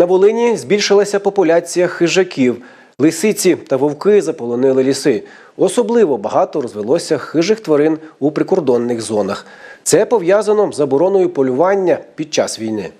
На Волині збільшилася популяція хижаків. Лисиці та вовки заполонили ліси. Особливо багато розвелося хижих тварин у прикордонних зонах. Це пов'язано з забороною полювання під час війни.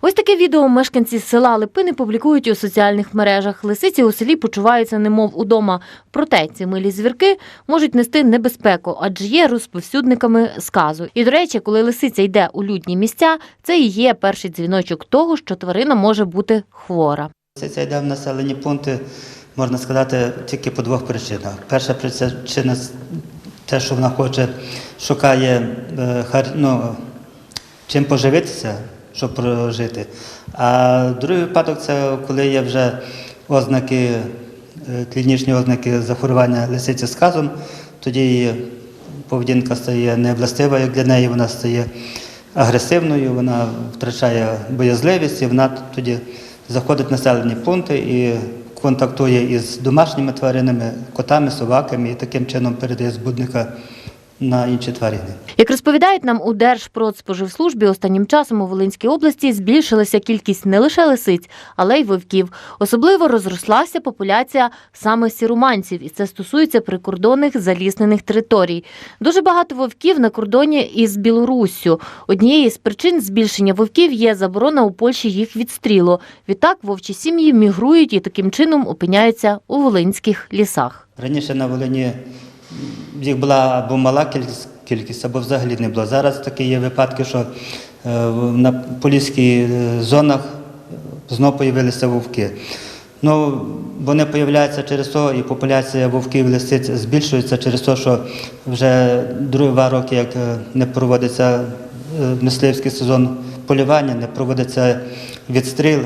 Ось таке відео мешканці села Липини публікують у соціальних мережах. Лисиці у селі почуваються немов удома. Проте ці милі звірки можуть нести небезпеку, адже є розповсюдниками сказу. І до речі, коли лисиця йде у людні місця, це і є перший дзвіночок того, що тварина може бути хвора. Це йде в населені пункти, можна сказати, тільки по двох причинах. Перша причина те, що вона хоче, шукає е, ну, чим поживитися, щоб прожити. А другий випадок це коли є вже ознаки, е, клінічні ознаки захворювання лисиці сказом, тоді її поведінка стає невластива як для неї, вона стає агресивною, вона втрачає боязливість, і вона тоді заходить в населені пункти і контактує із домашніми тваринами, котами, собаками, і таким чином передає збудника на інші тварини. Як розповідають нам у Держпродспоживслужбі, останнім часом у Волинській області збільшилася кількість не лише лисиць, але й вовків. Особливо розрослася популяція саме сіруманців, і це стосується прикордонних заліснених територій. Дуже багато вовків на кордоні із Білоруссю. Однією з причин збільшення вовків є заборона у Польщі їх відстрілу. Відтак вовчі сім'ї мігрують і таким чином опиняються у волинських лісах. Раніше на Волині їх була або мала кількість, або взагалі не було. Зараз такі є випадки, що е, на поліських е, зонах знову з'явилися вовки. Ну, вони з'являються через те, і популяція вовків і лисиць збільшується через те, що вже два роки, як е, не проводиться е, мисливський сезон полювання, не проводиться відстріл.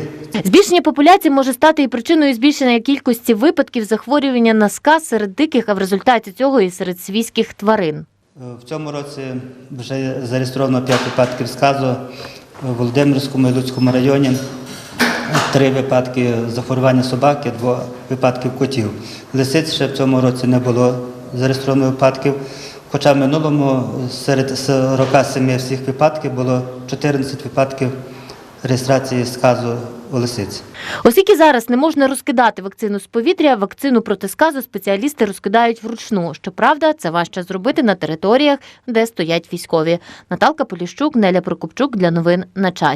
Збільшення популяції може стати і причиною збільшення кількості випадків захворювання на сказ серед диких, а в результаті цього і серед свійських тварин. Е, В цьому році вже зареєстровано 5 випадків сказу в Володимирському і Луцькому районі. Три випадки захворювання собаки, два випадки котів. Лисиць ще в цьому році не було зареєстровано випадків. Хоча в минулому серед 47 всіх випадків було 14 випадків реєстрації сказу у лисиці. Оскільки зараз не можна розкидати вакцину з повітря, вакцину проти сказу спеціалісти розкидають вручну. Щоправда, це важче зробити на територіях, де стоять військові. Наталка Поліщук, Неля Прокопчук для новин на часі.